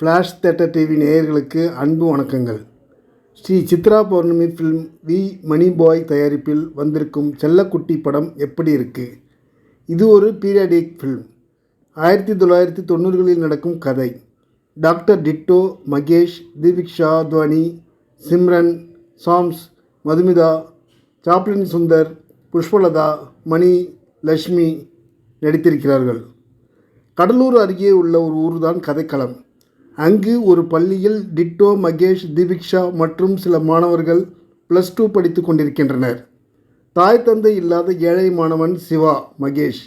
Flash theatre TV நேயர்களுக்கு அன்பு வணக்கங்கள். ஸ்ரீ சித்ரா பௌர்ணமி ஃபில்ம் வி மணி பாய் தயாரிப்பில் வந்திருக்கும் செல்லக்குட்டி படம் எப்படி இருக்குது இது ஒரு பீரியாடிக் ஃபில்ம் ஆயிரத்தி தொள்ளாயிரத்தி தொண்ணூறுகளில் நடக்கும் கதை. டாக்டர் டிட்டோ மகேஷ் தீபிக்ஷா துவனி சிம்ரன் சாம்ஸ் மதுமிதா சாப்ளின் சுந்தர் புஷ்பலதா மணி லக்ஷ்மி நடித்திருக்கிறார்கள். கடலூர் அருகே உள்ள ஒரு ஊர் தான் கதைக்களம். அங்கு ஒரு பள்ளியில் டிட்டோ மகேஷ் தீபிக்ஷா மற்றும் சில மாணவர்கள் ப்ளஸ் டூ படித்து கொண்டிருக்கின்றனர். தாய் தந்தை இல்லாத ஏழை மாணவன் சிவா மகேஷ்.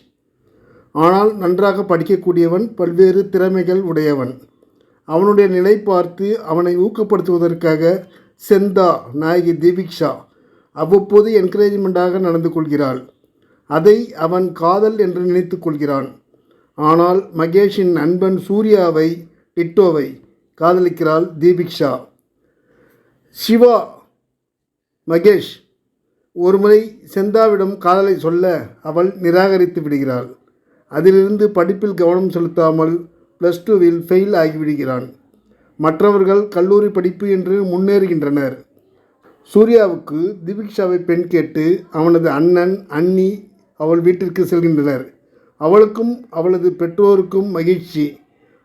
ஆனால் நன்றாக படிக்கக்கூடியவன் பல்வேறு திறமைகள் உடையவன். அவனுடைய நிலை பார்த்து அவனை ஊக்கப்படுத்துவதற்காக செந்தா நாயகி தீபிக்ஷா அவ்வப்போது என்கரேஜ்மெண்ட்டாக நடந்து கொள்கிறாள். அதை அவன் காதல் என்று நினைத்து கொள்கிறான். ஆனால் மகேஷின் நண்பன் சூர்யாவை டிட்டோவை காதலிக்கிறாள் தீபிக்ஷா சிவா மகேஷ் ஒருமுறை செந்தாவிடம் காதலை சொல்ல அவள் நிராகரித்து விடுகிறாள். அதிலிருந்து படிப்பில் கவனம் செலுத்தாமல் ப்ளஸ் டூவில் ஃபெயில் ஆகிவிடுகிறான். மற்றவர்கள் கல்லூரி படிப்பு என்று முன்னேறுகின்றனர். சூர்யாவுக்கு தீபிக்ஷாவை பெண் கேட்டு அவனது அண்ணன் அண்ணி அவள் வீட்டிற்கு செல்கின்றனர். அவளுக்கும் அவளது பெற்றோருக்கும் மகிழ்ச்சி.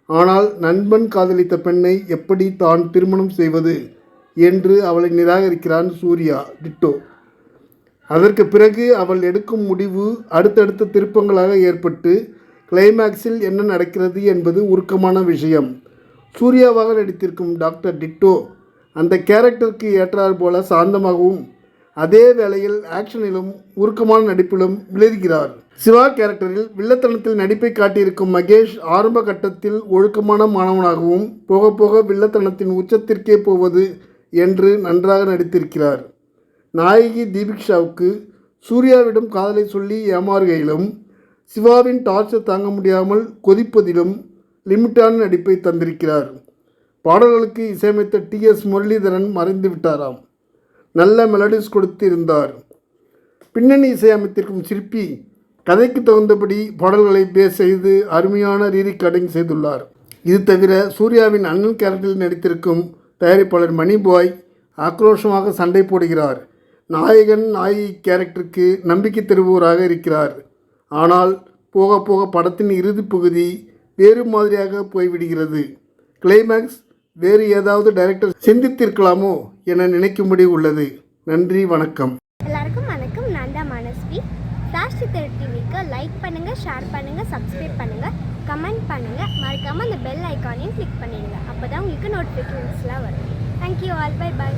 ஆனால் நண்பன் காதலித்த பெண்ணை எப்படி தான் திருமணம் செய்வது என்று அவளை நிராகரிக்கிறான் சூர்யா டிட்டோ. அதற்கு பிறகு அவள் எடுக்கும் முடிவு அடுத்தடுத்த திருப்பங்களாக ஏற்பட்டு கிளைமேக்ஸில் என்ன நடக்கிறது என்பது உருக்கமான விஷயம். சூர்யாவாக நடித்திருக்கும் டாக்டர் டிட்டோ அந்த கேரக்டருக்கு ஏற்றாற் போல சாந்தமாகவும் அதே வேளையில் ஆக்ஷனிலும் உருக்கமான நடிப்பிலும் விளைகிறார் சிவா கேரக்டரில் வில்லத்தனத்தில் நடிப்பை காட்டியிருக்கும் மகேஷ் ஆரம்ப கட்டத்தில் ஒழுக்கமான மாணவனாகவும் போக போக வில்லத்தனத்தின் உச்சத்திற்கே போவது என்று நன்றாக நடித்திருக்கிறார். நாயகி தீபிக்ஷாவுக்கு சூர்யாவிடம் காதலை சொல்லி ஏமாறுகையிலும் சிவாவின் டார்ச்சர் தாங்க முடியாமல் கொதிப்பதிலும் லிமிட்டான நடிப்பை தந்திருக்கிறார். பாடல்களுக்கு இசையமைத்த டி எஸ் முரளிதரன் மறைந்து விட்டாராம் நல்ல மெலடிஸ் கொடுத்து இருந்தார் பின்னணி இசையமைத்திருக்கும் சிற்பி கதைக்கு தகுந்தபடி பாடல்களை பேஸ் செய்து அருமையான ரீரிகார்டிங் செய்துள்ளார். இது தவிர சூர்யாவின் அண்ணன் கேரக்டரில் நடித்திருக்கும் தயாரிப்பாளர் மணி பாய் ஆக்ரோஷமாக சண்டை போடுகிறார். நாயகன் நாயகி கேரக்டருக்கு நம்பிக்கை தருபவராக இருக்கிறார். ஆனால் போக போக படத்தின் இறுதி பகுதி வேறு மாதிரியாக போய்விடுகிறது. கிளைமேக்ஸ் வேறு ஏதாவது டைரக்டர் சிந்தித்திருக்கலாமோ என நினைக்கும்படி உள்ளது. நன்றி வணக்கம். எல்லாருக்கும் வணக்கம். நான் தான் மனஸ்வி. ராஷ்டி சித்தர் டிவிக்கு லைக் பண்ணுங்கள் ஷேர் பண்ணுங்கள் சப்ஸ்கிரைப் பண்ணுங்கள் கமெண்ட் பண்ணுங்கள் மறக்காமல் அந்த பெல் ஐக்கானையும் கிளிக் பண்ணிடுங்க. அப்போ தான் உங்களுக்கு நோட்டிஃபிகேஷன்ஸ்லாம் வரும். Thank you all by by